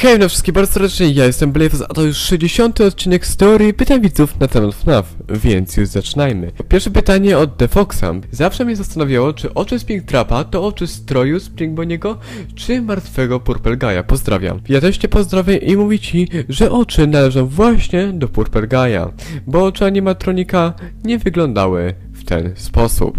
Hej, no wszystkim bardzo serdecznie, ja jestem Blazes, a to już 60. odcinek story pytań widzów na temat FNAF, więc już zaczynajmy. Pierwsze pytanie od The Foxa. Zawsze mnie zastanawiało, czy oczy Springtrapa to oczy stroju Springboniego, czy martwego Purple Guy'a. Pozdrawiam. Ja też cię pozdrawiam i mówię ci, że oczy należą właśnie do Purple Guy'a, bo oczy animatronika nie wyglądały w ten sposób.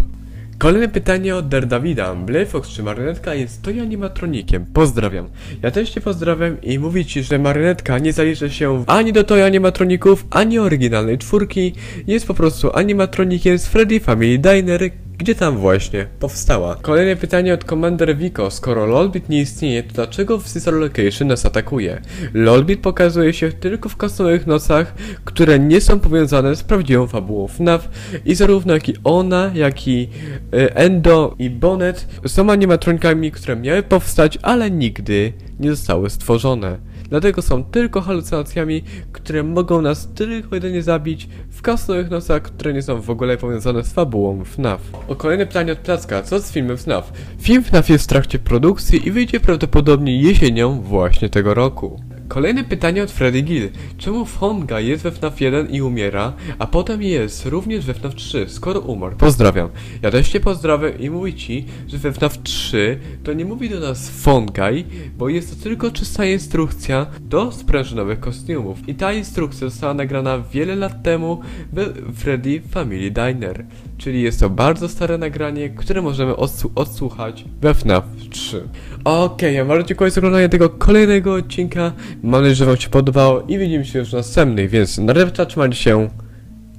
Kolejne pytanie od Derdawida. Blayfox czy marionetka jest to animatronikiem? Pozdrawiam. Ja też cię pozdrawiam i mówię ci, że marionetka nie zaliczy się ani do toy animatroników, ani oryginalnej czwórki. Jest po prostu animatronikiem z Freddy Family Diner, gdzie tam właśnie powstała. Kolejne pytanie od Commander Vico. Skoro Lolbit nie istnieje, to dlaczego w Sister Location nas atakuje? Lolbit pokazuje się tylko w kasowych nocach, które nie są powiązane z prawdziwą fabułą FNAF i zarówno jak i ona, jak i e, Endo i Bonnet są animatronikami, które miały powstać, ale nigdy nie zostały stworzone. Dlatego są tylko halucynacjami, które mogą nas tylko jedynie zabić w kasowych nocach, które nie są w ogóle powiązane z fabułą FNAF. O kolejne pytanie od Placka, co z filmem FNAF? Film FNAF jest w trakcie produkcji i wyjdzie prawdopodobnie jesienią właśnie tego roku. Kolejne pytanie od Freddy Gill. Czemu Fonga jest we FNAF 1 i umiera, a potem jest również we FNAF 3, skoro umarł? Pozdrawiam. Ja też cię pozdrawiam i mówię ci, że we FNAF 3 to nie mówi do nas Fongaj, bo jest to tylko czysta instrukcja do sprężynowych kostiumów. I ta instrukcja została nagrana wiele lat temu we Freddy Family Diner. Czyli jest to bardzo stare nagranie, które możemy odsłu- odsłuchać we FNAF 3. Okej, ja bardzo dziękuję za oglądanie tego kolejnego odcinka. Mam nadzieję, że wam się podobało i widzimy się już w następnej, więc na resztę trzymajcie się.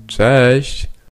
Cześć!